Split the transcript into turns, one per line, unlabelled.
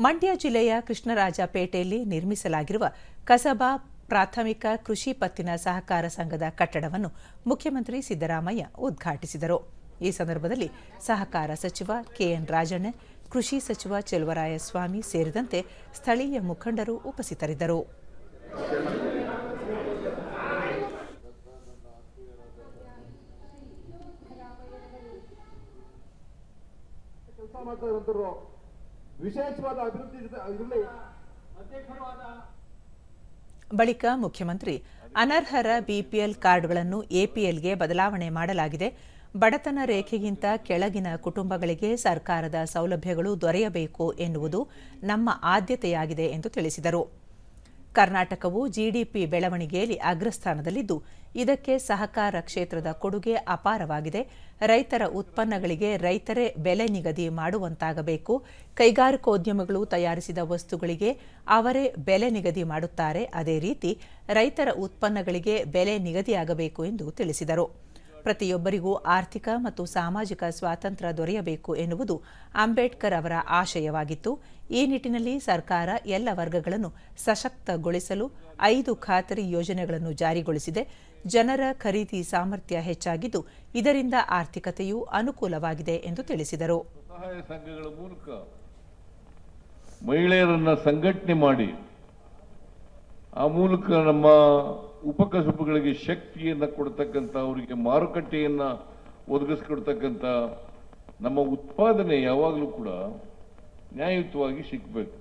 ಮಂಡ್ಯ ಜಿಲ್ಲೆಯ ಕೃಷ್ಣರಾಜಪೇಟೆಯಲ್ಲಿ ನಿರ್ಮಿಸಲಾಗಿರುವ ಕಸಬಾ ಪ್ರಾಥಮಿಕ ಕೃಷಿ ಪತ್ತಿನ ಸಹಕಾರ ಸಂಘದ ಕಟ್ಟಡವನ್ನು ಮುಖ್ಯಮಂತ್ರಿ ಸಿದ್ದರಾಮಯ್ಯ ಉದ್ಘಾಟಿಸಿದರು. ಈ ಸಂದರ್ಭದಲ್ಲಿ ಸಹಕಾರ ಸಚಿವ ಕೆಎನ್ ರಾಜಣ್ಣ, ಕೃಷಿ ಸಚಿವ ಚೆಲುವರಾಯಸ್ವಾಮಿ ಸೇರಿದಂತೆ ಸ್ಥಳೀಯ ಮುಖಂಡರು ಉಪಸ್ಥಿತರಿದ್ದರು.
ವಿಶೇಷವಾದ ಅಭಿವೃದ್ಧಿ ಇರಲಿ.
ಬಳಿಕ ಮುಖ್ಯಮಂತ್ರಿ, ಅನರ್ಹರ ಬಿಪಿಎಲ್ ಕಾರ್ಡ್ಗಳನ್ನು ಎಪಿಎಲ್ಗೆ ಬದಲಾವಣೆ ಮಾಡಲಾಗಿದೆ. ಬಡತನ ರೇಖೆಗಿಂತ ಕೆಳಗಿನ ಕುಟುಂಬಗಳಿಗೆ ಸರ್ಕಾರದ ಸೌಲಭ್ಯಗಳು ದೊರೆಯಬೇಕು ಎನ್ನುವುದು ನಮ್ಮ ಆದ್ಯತೆಯಾಗಿದೆ ಎಂದು ತಿಳಿಸಿದರು. ಕರ್ನಾಟಕವು ಜಿಡಿಪಿ ಬೆಳವಣಿಗೆಯಲ್ಲಿ ಅಗ್ರಸ್ಥಾನದಲ್ಲಿದ್ದು, ಇದಕ್ಕೆ ಸಹಕಾರ ಕ್ಷೇತ್ರದ ಕೊಡುಗೆ ಅಪಾರವಾಗಿದೆ. ರೈತರ ಉತ್ಪನ್ನಗಳಿಗೆ ರೈತರೇ ಬೆಲೆ ನಿಗದಿ ಮಾಡುವಂತಾಗಬೇಕು. ಕೈಗಾರಿಕೋದ್ಯಮಗಳು ತಯಾರಿಸಿದ ವಸ್ತುಗಳಿಗೆ ಅವರೇ ಬೆಲೆ ನಿಗದಿ ಮಾಡುತ್ತಾರೆ. ಅದೇ ರೀತಿ ರೈತರ ಉತ್ಪನ್ನಗಳಿಗೆ ಬೆಲೆ ನಿಗದಿಯಾಗಬೇಕು ಎಂದು ತಿಳಿಸಿದರು. ಪ್ರತಿಯೊಬ್ಬರಿಗೂ ಆರ್ಥಿಕ ಮತ್ತು ಸಾಮಾಜಿಕ ಸ್ವಾತಂತ್ರ್ಯ ದೊರೆಯಬೇಕು ಎನ್ನುವುದು ಅಂಬೇಡ್ಕರ್ ಅವರ ಆಶಯವಾಗಿತ್ತು. ಈ ನಿಟ್ಟಿನಲ್ಲಿ ಸರ್ಕಾರ ಎಲ್ಲ ವರ್ಗಗಳನ್ನು ಸಶಕ್ತಗೊಳಿಸಲು ಐದು ಖಾತರಿ ಯೋಜನೆಗಳನ್ನು ಜಾರಿಗೊಳಿಸಿದೆ. ಜನರ ಖರೀದಿ ಸಾಮರ್ಥ್ಯ ಹೆಚ್ಚಾಗಿದ್ದು ಇದರಿಂದ ಆರ್ಥಿಕತೆಯು ಅನುಕೂಲವಾಗಿದೆ ಎಂದು ತಿಳಿಸಿದರು.
ಮಹಿಳೆಯರನ್ನು ಸಂಘಟನೆ ಮಾಡಿ ಆ ಮೂಲಕ ನಮ್ಮ ಉಪಕಸುಬುಗಳಿಗೆ ಶಕ್ತಿಯನ್ನು ಕೊಡ್ತಕ್ಕಂಥ ಅವರಿಗೆ ಮಾರುಕಟ್ಟೆಯನ್ನು ಒದಗಿಸ್ಕೊಡ್ತಕ್ಕಂಥ ನಮ್ಮ ಉತ್ಪಾದನೆ ಯಾವಾಗಲೂ ಕೂಡ ನ್ಯಾಯಯುತವಾಗಿ ಸಿಗ್ಬೇಕು.